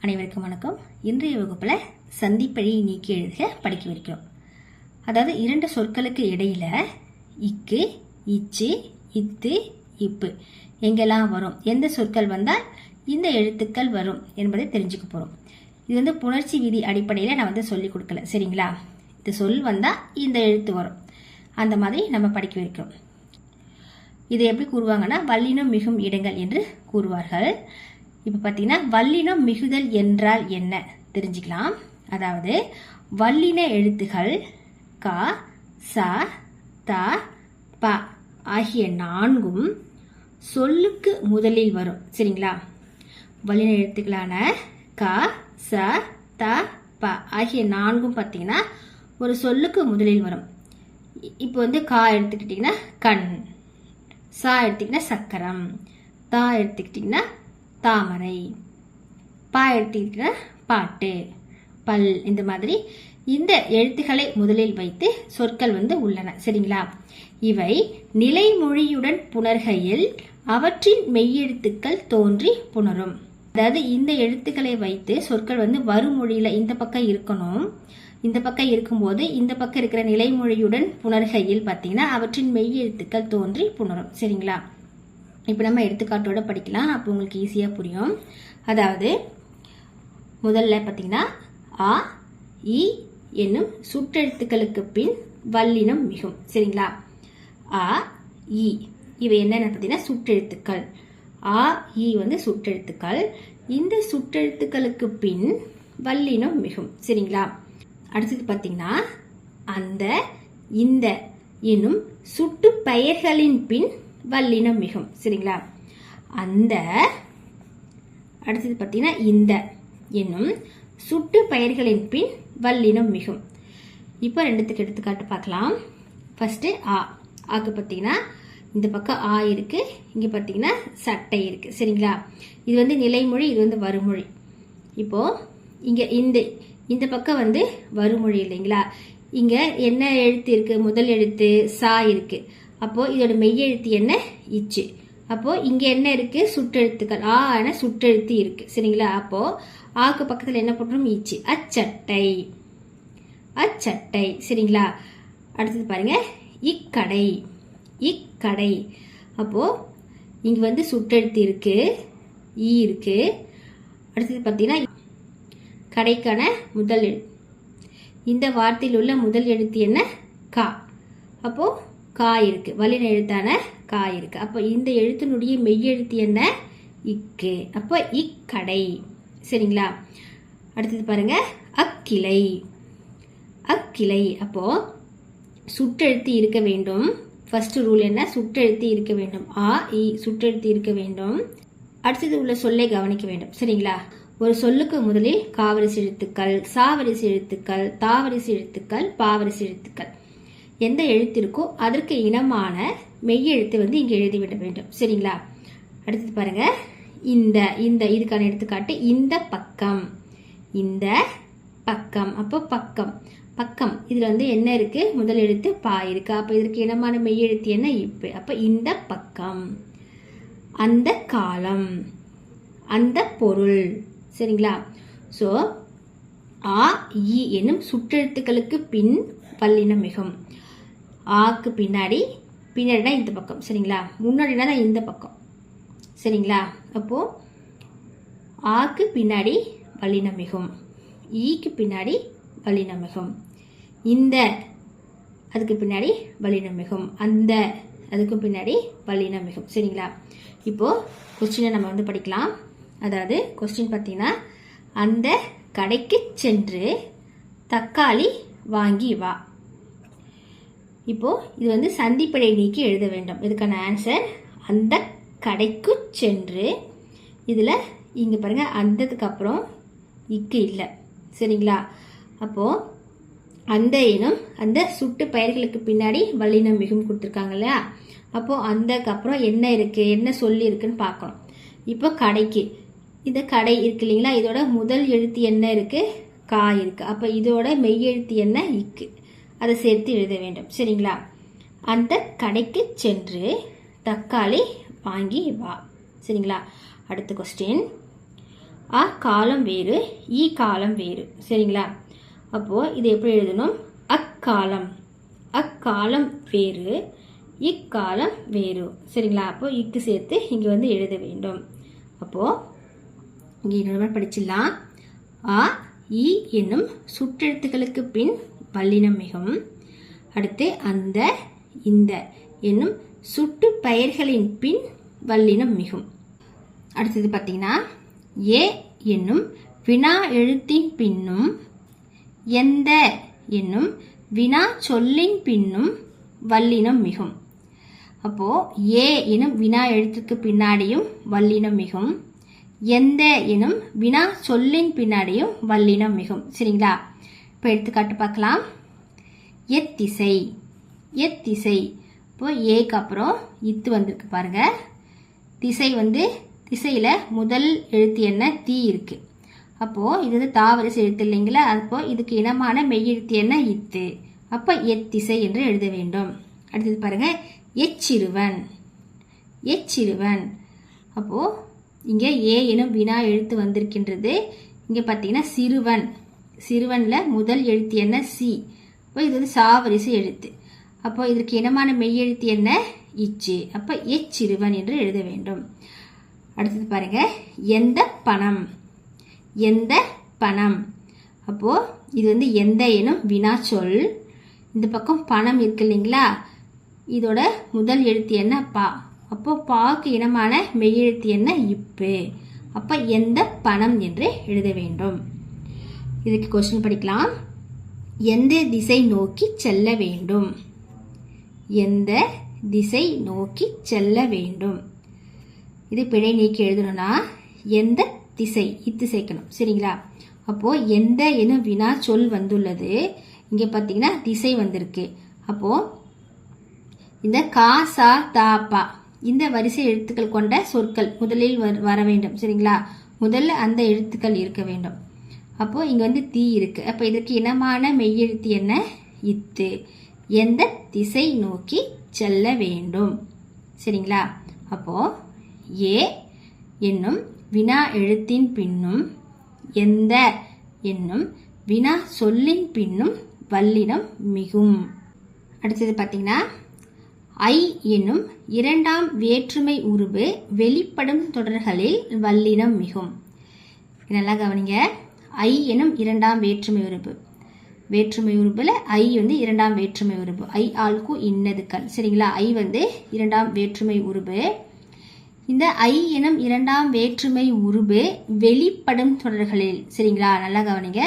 அனைவருக்கும் வணக்கம். இன்றைய வகுப்பில் சந்திப்பழியை நீக்கி எழுதுக படிக்க வைக்கிறோம் அதாவது இரண்டு சொற்களுக்கு இடையில இக்கு இச்சு இத்து இப்பு எங்கெல்லாம் வரும்? எந்த சொற்கள் வந்தால் இந்த எழுத்துக்கள் வரும் என்பதை தெரிஞ்சுக்க போகிறோம் இது வந்து புணர்ச்சி விதி அடிப்படையில் நான் வந்து சொல்லிக் கொடுக்கல. சரிங்களா? இந்த சொல் வந்தால் இந்த எழுத்து வரும். அந்த மாதிரி நம்ம படிக்க வைக்கிறோம் இதை எப்படி கூறுவாங்கன்னா வல்லினம் மிகும் இடங்கள் என்று கூறுவார்கள். இப்போ பார்த்தீங்கன்னா வல்லினம் மிகுதல் என்றால் என்ன? தெரிஞ்சுக்கலாம். அதாவது வல்லின எழுத்துகள் க ச த ப ஆகிய நான்கும் சொல்லுக்கு முதலில் வரும். சரிங்களா? வல்லின எழுத்துக்களான க ச த ப ஆகிய நான்கும் பார்த்தீங்கன்னா ஒரு சொல்லுக்கு முதலில் வரும். இப்போ வந்து கா எடுத்துக்கிட்டிங்கன்னா கண். சா எடுத்துக்கிட்டிங்கன்னா சக்கரம். தா எடுத்துக்கிட்டிங்கன்னா தாமரை. பா எடுத்துக்கிட்டா பாட்டு. பல் இந்த மாதிரி இந்த எழுத்துக்களை முதலில் வைத்து சொற்கள் வந்து உள்ளன. சரிங்களா? இவை நிலைமொழியுடன் புணர்கையில் அவற்றின் மெய்யெழுத்துக்கள் தோன்றி புணரும். அதாவது இந்த எழுத்துக்களை வைத்து சொற்கள் வந்து வருமொழியில் இந்த பக்கம் இருக்கணும். இந்த பக்கம் இருக்கும்போது இந்த பக்கம் இருக்கிற நிலைமொழியுடன் புணர்கையில் பார்த்தீங்கன்னா அவற்றின் மெய்யெழுத்துக்கள் தோன்றி புணரும். சரிங்களா? இப்போ நம்ம எடுத்துக்காட்டோட படிக்கலாம். அப்போ உங்களுக்கு ஈஸியாக புரியும். அதாவது முதல்ல பார்த்தீங்கன்னா ஆ இ என்னும் சுற்றெழுத்துக்களுக்கு பின் வல்லினம் மிகும். சரிங்களா? ஆ இ. இவை என்னென்ன பார்த்தீங்கன்னா சுற்றெழுத்துக்கள். ஆ இ வந்து சுற்றெழுத்துக்கள். இந்த சுற்றெழுத்துக்களுக்கு பின் வல்லினம் மிகும். சரிங்களா? அடுத்தது பார்த்தீங்கன்னா அந்த இந்த என்னும் சுட்டு பெயர்களின் பின் வல்லினம் மிகும் சரிங்களா? அந்த அடுத்தது பார்த்தீங்கன்னா இந்த என்னும் சுட்டு பயிர்களின் பின் வல்லினம் மிகும் இப்போ ரெண்டுத்துக்கு எடுத்துக்காட்டு பார்க்கலாம். ஃபஸ்ட்டு ஆ ஆக்கு பார்த்தீங்கன்னா இந்த பக்கம் ஆ இருக்கு இங்கே பார்த்தீங்கன்னா சட்டை இருக்கு. சரிங்களா? இது வந்து நிலைமொழி இது வந்து வருமொழி இப்போ இங்கே இந்த இந்த பக்கம் வந்து வருமொழி இல்லைங்களா? இங்கே என்ன எழுத்து இருக்குது முதல் எழுத்து சா இருக்குது அப்போது இதோட மெய்யெழுத்து என்ன? இச்சு. அப்போது இங்கே என்ன இருக்குது சுற்றெழுத்துக்கள் ஆ என சுற்றெழுத்து இருக்குது சரிங்களா? அப்போது ஆக்கு பக்கத்தில் என்ன போட்டுரும்? இச்சு. அச்சட்டை. அச்சட்டை. சரிங்களா? அடுத்தது பாருங்கள் இக்கடை. இக்கடை. அப்போது இங்கே வந்து சுற்றெழுத்து இருக்குது ஈ இருக்கு. அடுத்தது பார்த்தீங்கன்னா கடைக்கான முதல் எழு இந்த வார்த்தையில் உள்ள முதல் எழுத்து என்ன? கா. அப்போது கா இருக்கு. வலின எழுத்தான கா இருக்கு. அப்போ இந்த எழுத்தினுடைய மெய்யெழுத்து என்ன? இக்கு. அப்போ இக்கடை. சரிங்களா? அடுத்தது பாருங்க. அக்கிளை. அக்கிளை. அப்போ சுற்றெழுத்து இருக்க வேண்டும். ஃபர்ஸ்ட் ரூல் என்ன? சுட்டெழுத்து இருக்க வேண்டும். ஆ இ சுட்டெழுத்து இருக்க வேண்டும். அடுத்தது உள்ள சொல்லை கவனிக்க வேண்டும். சரிங்களா? ஒரு சொல்லுக்கு முதலில் காவரிசு எழுத்துக்கள் சாவரிசு எழுத்துக்கள் தாவரிசு எழுத்துக்கள் பாவரிசு எழுத்துக்கள் எந்த எழுத்து இருக்கோ அதற்கு இனமான மெய்யெழுத்து வந்து இங்கே எழுதிவிட வேண்டும். சரிங்களா? அடுத்தது பாருங்க. இந்த இந்த இதுக்கான எடுத்துக்காட்டு இந்த பக்கம். இந்த பக்கம். அப்போ பக்கம். பக்கம். இதில் வந்து என்ன இருக்கு? முதல் எழுத்து பா இருக்கு. அப்போ இதற்கு இனமான மெய்யெழுத்து என்ன? இப்பு அப்போ இந்த பக்கம். அந்த காலம். அந்த பொருள். சரிங்களா? ஸோ ஆ இ என்னும் சுற்றெழுத்துக்களுக்கு பின் பல்லினம் மிகும். ஆக்கு பின்னாடி பின்னாடினா இந்த பக்கம் சரிங்களா? முன்னாடினா தான் இந்த பக்கம் சரிங்களா? அப்போது ஆக்கு பின்னாடி வலினமிகும் மிகும் ஈக்கு பின்னாடி வலினமிகும் மிகும் இந்த அதுக்கு பின்னாடி வலினமிகும் அந்த அதுக்கு பின்னாடி வலினமிகும் சரிங்களா? இப்போது கொஸ்டினை நம்ம வந்து படிக்கலாம். அதாவது கொஸ்டின் பார்த்தீங்கன்னா அந்த கடைக்கு சென்று தக்காளி வாங்கி வா. இப்போது இது வந்து சந்திப்பிழை நீக்கி எழுத வேண்டும். இதுக்கான ஆன்சர் அந்த கடைக்கு சென்று இதில் இங்கே பாருங்கள் அந்ததுக்கு அப்புறம் இக்கு இல்லை. சரிங்களா? அப்போது அந்த இனம் அந்த சுட்டு பயிர்களுக்கு பின்னாடி வல்லினம் மிகவும் கொடுத்துருக்காங்க இல்லையா? அப்போது அந்தக்கு அப்புறம் என்ன இருக்குது என்ன சொல்லி இருக்குன்னு பார்க்கணும். இப்போ கடைக்கு. இந்த கடை இருக்கு இல்லைங்களா? இதோட முதல் எழுத்து என்ன இருக்குது கா இருக்குது அப்போ இதோட மெய்யெழுத்து என்ன? இக்கு. அதை சேர்த்து எழுத வேண்டும். சரிங்களா? அந்த கடைக்கு சென்று தக்காளி வாங்கி வா. சரிங்களா? அடுத்த கொஸ்டின் அ காலம் வேறு ஈ காலம் வேறு. சரிங்களா? அப்போது இது எப்படி எழுதணும்? அக்காலம் அக்காலம் வேறு இக்காலம் வேறு. சரிங்களா? அப்போ இக்கு சேர்த்து இங்கே வந்து எழுத வேண்டும். அப்போது இங்கே இன்னொரு படிச்சிடலாம். அ இ என்னும் சுற்றெழுத்துக்களுக்கு பின் வல்லினம் மிகும் அடுத்து அந்த இந்த என்னும் சுட்டு பெயர்களின் பின் வல்லினம் மிகும் அடுத்தது பார்த்தீங்கன்னா ஏ என்னும் வினா எழுத்தின் பின்னும் எந்த என்னும் வினா சொல்லின் பின்னும் வல்லினம் மிகும் அப்போ ஏ எனும் வினா எழுத்துக்கு பின்னாடியும் வல்லினம் மிகும் எந்த எனும் வினா சொல்லின் பின்னாடியும் வல்லினம் மிகும் சரிங்களா? இப்போ எடுத்துக்காட்டு பார்க்கலாம். எத்திசை. எத்திசை. இப்போ ஏக்கு அப்புறம் இத்து வந்திருக்கு பாருங்க. திசை வந்து திசையில் முதல் எழுத்து என்ன? தீ இருக்கு. அப்போது இது வந்து தாவரிசை எழுத்து இல்லைங்களா? அப்போ இதுக்கு இனமான மெய்யெழுத்து என்ன? இத்து. அப்போ எத்திசை என்று எழுத வேண்டும். அடுத்தது பாருங்க. எச்சிறுவன். எச்சிறுவன். அப்போது இங்கே ஏ எனும் வினா எழுத்து வந்திருக்கின்றது. இங்கே பார்த்தீங்கன்னா சிறுவன். சிறுவனில் முதல் எழுத்து என்ன? சி. அப்போ இது வந்து சாவரிசை எழுத்து. அப்போ இதற்கு இனமான மெய்யெழுத்து என்ன? இச்சு. அப்போ எச்சிறுவன் என்று எழுத வேண்டும். அடுத்தது பாருங்க. எந்த பணம்? எந்த பணம்? அப்போது இது வந்து எந்த எனும் வினா சொல். இந்த பக்கம் பணம் இருக்கு இல்லைங்களா? இதோட முதல் எழுத்து என்ன? பா. அப்போ பாக்கு இனமான மெய்யெழுத்து என்ன? இப்பு. அப்போ எந்த பணம் என்று எழுத வேண்டும். இதுக்கு கொஸ்டின் படிக்கலாம். எந்த திசை நோக்கி செல்ல வேண்டும்? எந்த திசை நோக்கி செல்ல வேண்டும்? இது பிழை நீக்கி எழுதணும்னா எந்த திசை? இத்து சேர்க்கணும் சரிங்களா? அப்போது எந்த எனும் வினா சொல் வந்துள்ளது. இங்கே பார்த்தீங்கன்னா திசை வந்திருக்கு. அப்போது இந்த கா சா தா பா. இந்த வரிசை எழுத்துக்கள் கொண்ட சொற்கள் முதலில் வர- வர வேண்டும். சரிங்களா? முதல்ல அந்த எழுத்துக்கள் இருக்க வேண்டும். அப்போ இங்க வந்து தீ இருக்கு. அப்போ இதற்கு இனமான மெய்யெழுத்து என்ன? இத்து. எந்த திசை நோக்கி செல்ல வேண்டும்? சரிங்களா? அப்போ ஏ என்னும் வினா எழுத்தின் பின்னும் எந்த என்னும் வினா சொல்லின் பின்னும் வல்லினம் மிகும். அடுத்தது பார்த்தீங்கன்னா ஐ என்னும் இரண்டாம் வேற்றுமை உருவு வெளிப்படும் தொடர்களில் வல்லினம் மிகும். நல்லா கவனிங்க. ஐ எனும் இரண்டாம் வேற்றுமை உறுப்பு. வேற்றுமை உறுப்பில் ஐ வந்து இரண்டாம் வேற்றுமை உறுப்பு. ஐ ஆள்கு இன்னதுக்கள் சரிங்களா? ஐ வந்து இரண்டாம் வேற்றுமை உறுப்பு. இந்த ஐ எனும் இரண்டாம் வேற்றுமை உருபு வெளிப்படும் தொடர்களில் சரிங்களா? நல்லா கவனிங்க.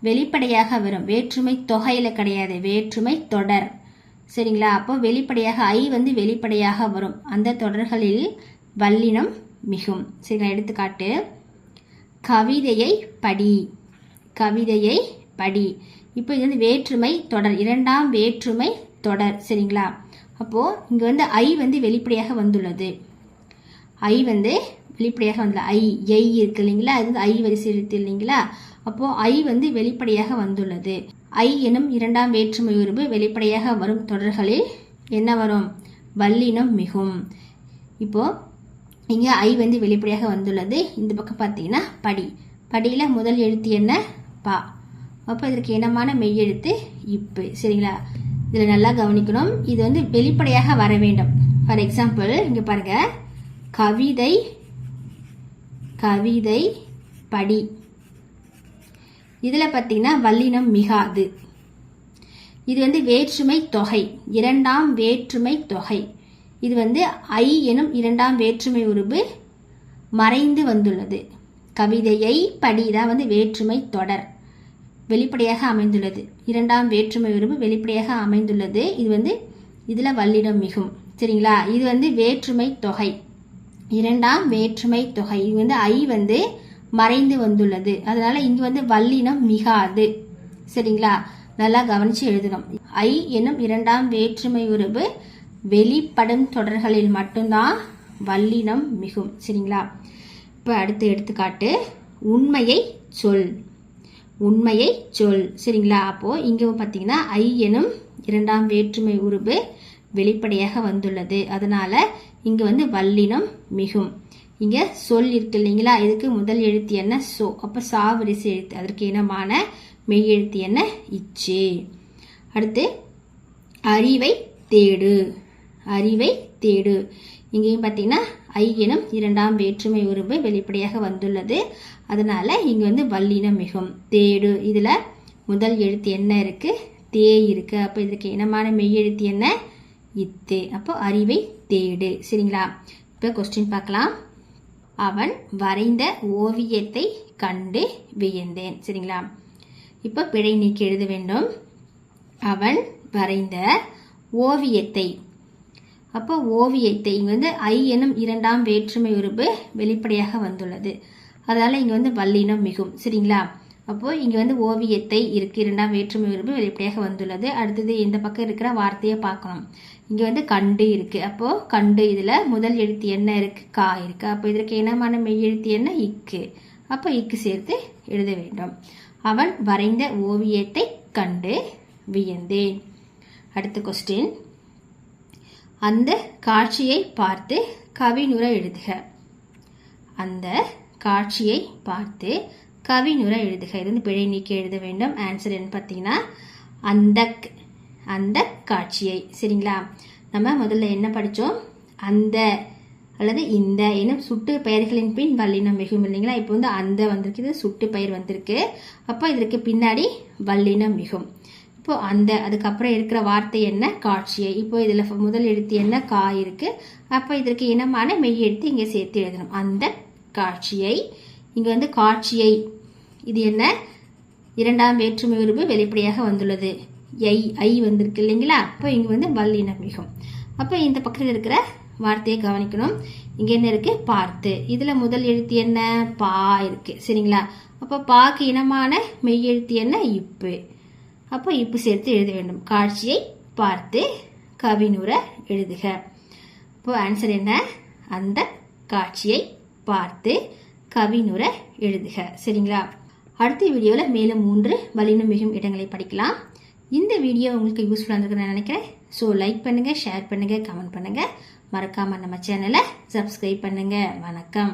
வெளிப்படையாக வரும். வேற்றுமை தொகையில் கிடையாது. வேற்றுமை தொடர். சரிங்களா? அப்போ வெளிப்படையாக ஐ வந்து வெளிப்படையாக வரும். அந்த தொடர்களில் வல்லினம் மிகும். சரிங்களா? எடுத்துக்காட்டு. கவிதையை படி. கவிதையை படி. இப்போ இது வந்து வேற்றுமை தொடர். இரண்டாம் வேற்றுமை தொடர். சரிங்களா? அப்போது இங்கே வந்து ஐ வந்து வெளிப்படையாக வந்துள்ளது. ஐ வந்து வெளிப்படையாக வந்துள்ள ஐ எய் இருக்கு இல்லைங்களா? அது வந்து ஐ வரிசை இருக்கு இல்லைங்களா? அப்போது ஐ வந்து வெளிப்படையாக வந்துள்ளது. ஐ எனும் இரண்டாம் வேற்றுமை உருவு வெளிப்படையாக வரும் தொடர்களில் என்ன வரும்? வல்லினம் மிகும். இப்போது இங்கே ஐ வந்து வெளிப்படையாக வந்துள்ளது. இந்த பக்கம் பார்த்தீங்கன்னா படி. படியில் முதல் எழுத்து என்ன? பா. அப்போ இதற்கு இனமான மெய்யெழுத்து இப்பு. சரிங்களா? இதில் நல்லா கவனிக்கணும். இது வந்து வெளிப்படையாக வர வேண்டும். ஃபார் எக்ஸாம்பிள் இங்கே பாருங்க. கவிதை கவிதை படி. இதில் பார்த்தீங்கன்னா வல்லினம் மிகாது. இது வந்து வேற்றுமை தொகை. இரண்டாம் வேற்றுமை தொகை. இது வந்து ஐ எனும் இரண்டாம் வேற்றுமை உருபு மறைந்து வந்துள்ளது. கவிதையை படி தான் வந்து வேற்றுமை தொடர் வெளிப்படையாக அமைந்துள்ளது. இரண்டாம் வேற்றுமை உருபு வெளிப்படையாக அமைந்துள்ளது. இது வந்து இதில் வல்லிடம் மிகும். சரிங்களா? இது வந்து வேற்றுமை தொகை. இரண்டாம் வேற்றுமை தொகை. இது வந்து ஐ வந்து மறைந்து வந்துள்ளது. அதனால இங்கு வந்து வல்லினம் மிகாது. சரிங்களா? நல்லா கவனிச்சு எழுதணும். ஐ என்னும் இரண்டாம் வேற்றுமை உருவு வெளிப்படும் தொடர்களில் மட்டும்தான் வல்லினம் மிகும். சரிங்களா? இப்போ அடுத்த எடுத்துக்காட்டு உண்மையை சொல். உண்மையை சொல். சரிங்களா? அப்போது இங்கே பார்த்தீங்கன்னா ஐ எனும் இரண்டாம் வேற்றுமை உருவு வெளிப்படையாக வந்துள்ளது. அதனால் இங்கே வந்து வல்லினம் மிகும். இங்கே சொல் இருக்கு இல்லைங்களா? இதுக்கு முதல் எழுத்து என்ன? சோ. அப்போ சா வரிசை எழுத்து. அதற்கு இனமான மெய் எழுத்து என்ன? இச்சு. அடுத்து அறிவை தேடு. அறிவை தேடு. இங்கேயும் பார்த்தீங்கன்னா ஐ எனும் இரண்டாம் வேற்றுமை உருவு வெளிப்படையாக வந்துள்ளது. அதனால இங்க வந்து வல்லினம் மிகும். தேடு. இதுல முதல் எழுத்து என்ன இருக்கு? தே இருக்கு. அப்போ இதுக்கு இனமான மெய் எழுத்து என்ன? இத்து. அப்போ அறிவை தேடு. சரிங்களா? இப்போ கொஸ்டின் பார்க்கலாம். அவன் வரைந்த ஓவியத்தை கண்டு வியந்தேன். சரிங்களா? இப்போ பிழை நீக்கி எழுத வேண்டும். அவன் வரைந்த ஓவியத்தை அப்போ ஓவியத்தை இங்கே வந்து ஐ எனும் இரண்டாம் வேற்றுமை உறுப்பு வெளிப்படையாக வந்துள்ளது. அதனால் இங்கே வந்து வல்லினம் மிகும் சரிங்களா? அப்போது இங்கே வந்து ஓவியத்தை இருக்கு இரண்டாம் வேற்றுமை உறுப்பு வெளிப்படையாக வந்துள்ளது. அடுத்தது இந்த பக்கம் இருக்கிற வார்த்தையை பார்க்கணும். இங்கே வந்து கண்டு இருக்குது அப்போது கண்டு இதில் முதல் எழுத்து என்ன இருக்குது கா இருக்குது அப்போ இதற்கு இனமான மெய் எழுத்து என்ன? இக்கு. அப்போ இக்கு சேர்த்து எழுத வேண்டும். அவன் வரைந்த ஓவியத்தை கண்டு வியந்தேன். அடுத்த கொஸ்டின் அந்த காட்சியை பார்த்து கவினுரை எழுதுக. அந்த காட்சியை பார்த்து கவினுரை எழுதுக. இது வந்து பிழை நீக்கி எழுத வேண்டும். ஆன்சர் என்ன பார்த்தீங்கன்னா அந்த அந்த காட்சியை. சரிங்களா? நம்ம முதல்ல என்ன படித்தோம்? அந்த அல்லது இந்த எனும் சுட்டு பெயர்களின் பின் வல்லினம் மிகும் இல்லைங்களா? இப்போ வந்து அந்த வந்திருக்கு இது சுட்டு பெயர் வந்திருக்கு. அப்போ இதற்கு பின்னாடி வல்லினம் மிகும். இப்போ அந்த அதுக்கப்புறம் இருக்கிற வார்த்தை என்ன? காட்சியை. இப்போ இதில் முதல் எழுத்து என்ன? கா இருக்குது அப்போ இதற்கு இனமான மெய் எழுத்து இங்கே சேர்த்து எழுதணும். அந்த காட்சியை. இங்கே வந்து காட்சியை. இது என்ன? இரண்டாம் வேற்றுமை உருவு வெளிப்படையாக வந்துள்ளது. ஐ ஐ வந்திருக்கு இல்லைங்களா? அப்போ இங்கே வந்து வல்லினம் மிகும். அப்போ இந்த பக்கத்தில் இருக்கிற வார்த்தையை கவனிக்கணும். இங்கே என்ன இருக்குது பார்த்து. இதில் முதல் எழுத்து என்ன? பா இருக்குது சரிங்களா? அப்போ பாக்கு இனமான மெய் எழுத்து என்ன? இப்பு. அப்போ இப்பு சேர்த்து எழுத வேண்டும். காட்சியை பார்த்து கவினுர எழுதுக. இப்போ ஆன்சர் என்ன? அந்த காட்சியை பார்த்து கவினுர எழுதுக. சரிங்களா? அடுத்த வீடியோவில் மேலும் மூன்று வலினம் மிகும் இடங்களை படிக்கலாம். இந்த வீடியோ உங்களுக்கு யூஸ்ஃபுல்லாக இருந்திருக்குன்னு நான் நினைக்கிறேன். ஸோ லைக் பண்ணுங்கள் ஷேர் பண்ணுங்கள் கமெண்ட் பண்ணுங்கள் மறக்காமல் நம்ம சேனலை சப்ஸ்கிரைப் பண்ணுங்கள் வணக்கம்.